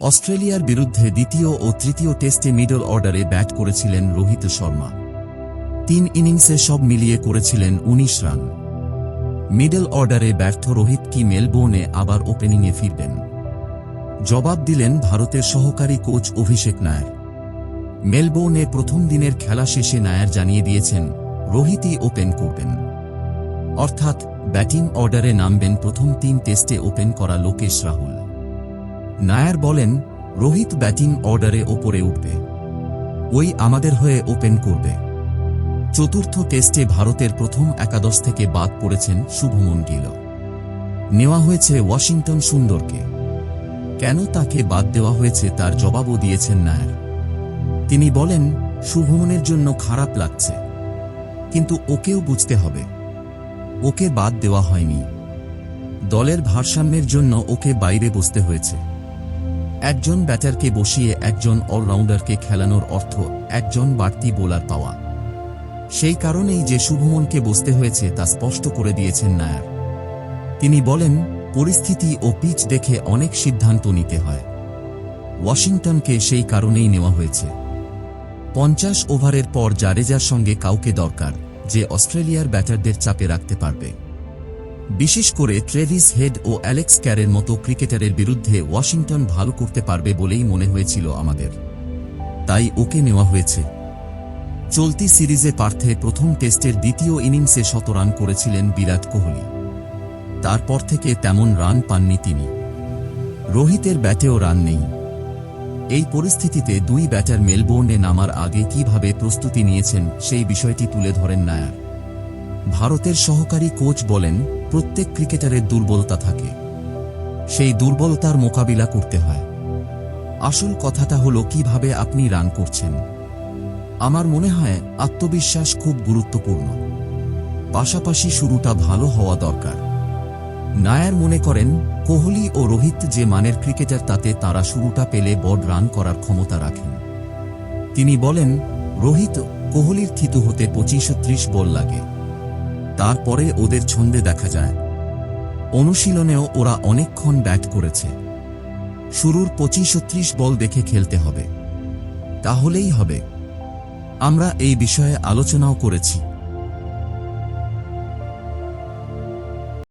অস্ট্রেলিয়ার বিরুদ্ধে দ্বিতীয় ও তৃতীয় টেস্টে মিডল অর্ডারে ব্যাট করেছিলেন রোহিত শর্মা। তিন ইনিংসে সব মিলিয়ে করেছিলেন ১৯ রান। মিডল অর্ডারে ব্যর্থ রোহিত কি মেলবোর্নে আবার ওপেনিংয়ে ফিরবেন? জবাব দিলেন ভারতের সহকারী কোচ অভিষেক নায়ার। মেলবোর্নে প্রথম দিনের খেলা শেষে নায়ার জানিয়ে দিয়েছেন, রোহিতই ওপেন করবেন। অর্থাৎ ব্যাটিং অর্ডারে নামবেন প্রথম তিন টেস্টে ওপেন করা লোকেশ রাহুল। নায়ার বলেন, রোহিত ব্যাটিং অর্ডারে ওপরে উঠবে। ওই আমাদের হয়ে ওপেন করবে। চতুর্থ টেস্টে ভারতের প্রথম একাদশ থেকে বাদ পড়েছেন শুভমন গিল। নেওয়া হয়েছে ওয়াশিংটন সুন্দরকে। কেন তাকে বাদ দেওয়া হয়েছে তার জবাবও দিয়েছেন নায়ার। তিনি বলেন, শুভমনের জন্য খারাপ লাগছে। কিন্তু ওকেও বুঝতে হবে। ওকে বাদ দেওয়া হয়নি। দলের ভারসাম্যের জন্য ওকে বাইরে বসতে হয়েছে। একজন ব্যাটারকে বসিয়ে একজন অলরাউন্ডারকে খেলানোর অর্থ একজন বাড়তি বোলার পাওয়া। সেই কারণেই যে শুভমনকে বসতে হয়েছে তা স্পষ্ট করে দিয়েছেন নায়ার। তিনি বলেন, পরিস্থিতি ও পিচ দেখে অনেক সিদ্ধান্ত নিতে হয়। ওয়াশিংটনকে সেই কারণেই নেওয়া হয়েছে। পঞ্চাশ ওভারের পর জাডেজার সঙ্গে কাউকে দরকার যে অস্ট্রেলিয়ার ব্যাটারদের চাপে রাখতে পারবে। বিশেষ করে ট্রেভিস হেড ও অ্যালেক্স ক্যারের মতো ক্রিকেটারের বিরুদ্ধে ওয়াশিংটন ভালো করতে পারবে বলেই মনে হয়েছিল আমাদের। তাই ওকে নেওয়া হয়েছে। চলতি সিরিজে পার্থে প্রথম টেস্টের দ্বিতীয় ইনিংসে শত রান করেছিলেন বিরাট কোহলি। তারপর থেকে তেমন রান পাননি তিনি। রোহিতের ব্যাটেও রান নেই। এই পরিস্থিতিতে দুই ব্যাটার মেলবোর্নে নামার আগে কীভাবে প্রস্তুতি নিয়েছেন সেই বিষয়টি তুলে ধরেন নায়ার। ভারতের সহকারী কোচ বলেন প্রত্যেক ক্রিকেটারের দুর্বলতা থাকে। সেই দুর্বলতার মোকাবিলা করতে হয়। আসল কথাটা হলো, কীভাবে আপনি রান করছেন। আমার মনে হয়, আত্মবিশ্বাস খুব গুরুত্বপূর্ণ। পাশাপাশি শুরুটা ভালো হওয়া দরকার। নায়ার মনে করেন, কোহলি ও রোহিত যে মানের ক্রিকেটার, তাতে তারা শুরুটা পেলে বড় রান করার ক্ষমতা রাখেন। তিনি বলেন, রোহিত কোহলির থিতু হতে পঁচিশ ত্রিশ বল লাগে। তারপরে ওদের ছন্দে দেখা যায়। অনুশীলনেও ওরা অনেকক্ষণ ব্যাট করেছে। শুরুর পঁচিশ ত্রিশ বল দেখে খেলতে হবে। তাহলেই হবে। আমরা এই বিষয়ে আলোচনাও করেছি।